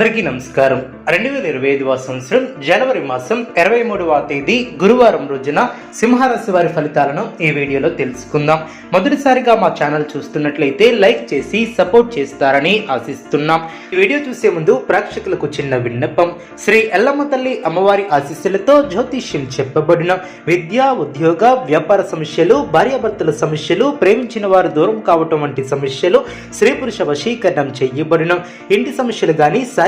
అందరికీ నమస్కారం. రెండు వేల ఇరవై ఐదవ సంవత్సరం జనవరి మాసం ఇరవై మూడవ తేదీ గురువారం రోజున సింహరాశి వారి ఫలితాలను ఈ వీడియోలో తెలుసుకుందాం. మొదటిసారిగా మా ఛానల్ చూస్తున్నట్లయితే లైక్ చేసి సపోర్ట్ చేస్తారని ఆశిస్తున్నాం. ఈ వీడియో చూసే ముందు ప్రేక్షకులకు చిన్న విన్నపం. శ్రీ ఎల్లమ్మ తల్లి అమ్మవారి ఆశీస్సులతో జ్యోతిష్యం చెప్పబడిన విద్య ఉద్యోగ వ్యాపార సమస్యలు భార్యాభర్తల సమస్యలు ప్రేమించిన వారు దూరం కావటం వంటి సమస్యలు స్త్రీ పురుష వశీకరణం చేయబడిన ఇంటి సమస్యలు కానీ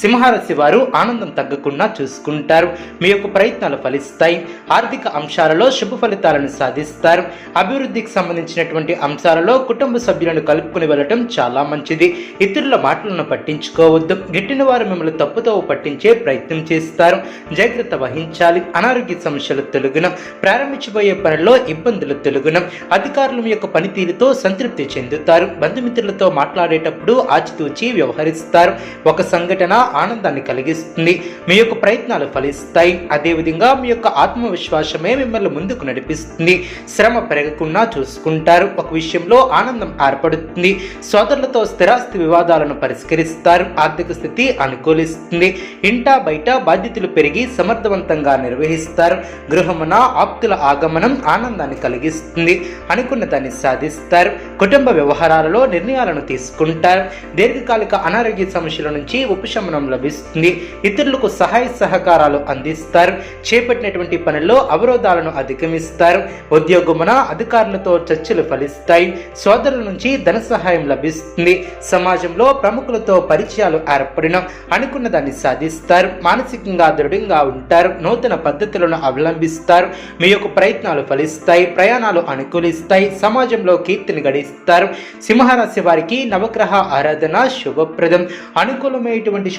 సింహరాశి వారు ఆనందం తగ్గకుండా చూసుకుంటారు. మీ యొక్క ప్రయత్నాలు ఫలిస్తాయి. ఆర్థిక అంశాలలో శుభ ఫలితాలను సాధిస్తారు. అభివృద్ధికి సంబంధించినటువంటి అంశాలలో కుటుంబ సభ్యులను కలుపుకుని వెళ్ళటం చాలా మంచిది. ఇతరుల మాటలను పట్టించుకోవద్దు. గిట్టిన వారు మిమ్మల్ని తప్పుతో పట్టించే ప్రయత్నం చేస్తారు. జాగ్రత్త వహించాలి. అనారోగ్య సమస్యలు తొలగున. ప్రారంభించబోయే పనిలో ఇబ్బందులు తొలగున. అధికారుల యొక్క పనితీరుతో సంతృప్తి చెందుతారు. బంధుమిత్రులతో మాట్లాడేటప్పుడు ఆచితూచి వ్యవహరిస్తారు. ఒక సంఘటన ఆనందాన్ని కలిగిస్తుంది. మీ యొక్క ప్రయత్నాలు ఫలిస్తాయి. అదేవిధంగా మీ యొక్క ఆత్మవిశ్వాసమే మిమ్మల్ని ముందుకు నడిపిస్తుంది. శ్రమ పెరగకుండా చూసుకుంటారు. ఒక విషయంలో ఆనందం ఏర్పడుతుంది. సోదరులతో స్థిరాస్తి వివాదాలను పరిష్కరిస్తారు. ఆర్థిక స్థితి అనుకూలిస్తుంది. ఇంటా బయట బాధ్యతలు పెరిగి సమర్థవంతంగా నిర్వహిస్తారు. గృహమున ఆప్తుల ఆగమనం ఆనందాన్ని కలిగిస్తుంది. అనుకున్న దాన్ని సాధిస్తారు. కుటుంబ వ్యవహారాలలో నిర్ణయాలను తీసుకుంటారు. దీర్ఘకాలిక అనారోగ్య సమస్యల నుంచి ఉపశమనం లభిస్తుంది. ఇతరులకు సహాయ సహకారాలు అందిస్తారు. చేపట్టినటువంటి పనుల్లో అవరోధాలను అధిగమిస్తారు. ఉద్యోగమున అధికారులతో చర్చలు ఫలిస్తాయి. సోదరుల నుంచి ధన సహాయం లభిస్తుంది. సమాజంలో ప్రముఖులతో పరిచయాలు ఏర్పడిన అనుకున్న దాన్ని సాధిస్తారు. మానసికంగా దృఢంగా ఉంటారు. నూతన పద్ధతులను అవలంబిస్తారు. మీ యొక్క ప్రయత్నాలు ఫలిస్తాయి. ప్రయాణాలు అనుకూలిస్తాయి. సమాజంలో కీర్తిని గడిస్తారు. సింహరాశి వారికి నవగ్రహ ఆరాధన శుభప్రదం. అనుకూలమైనటువంటి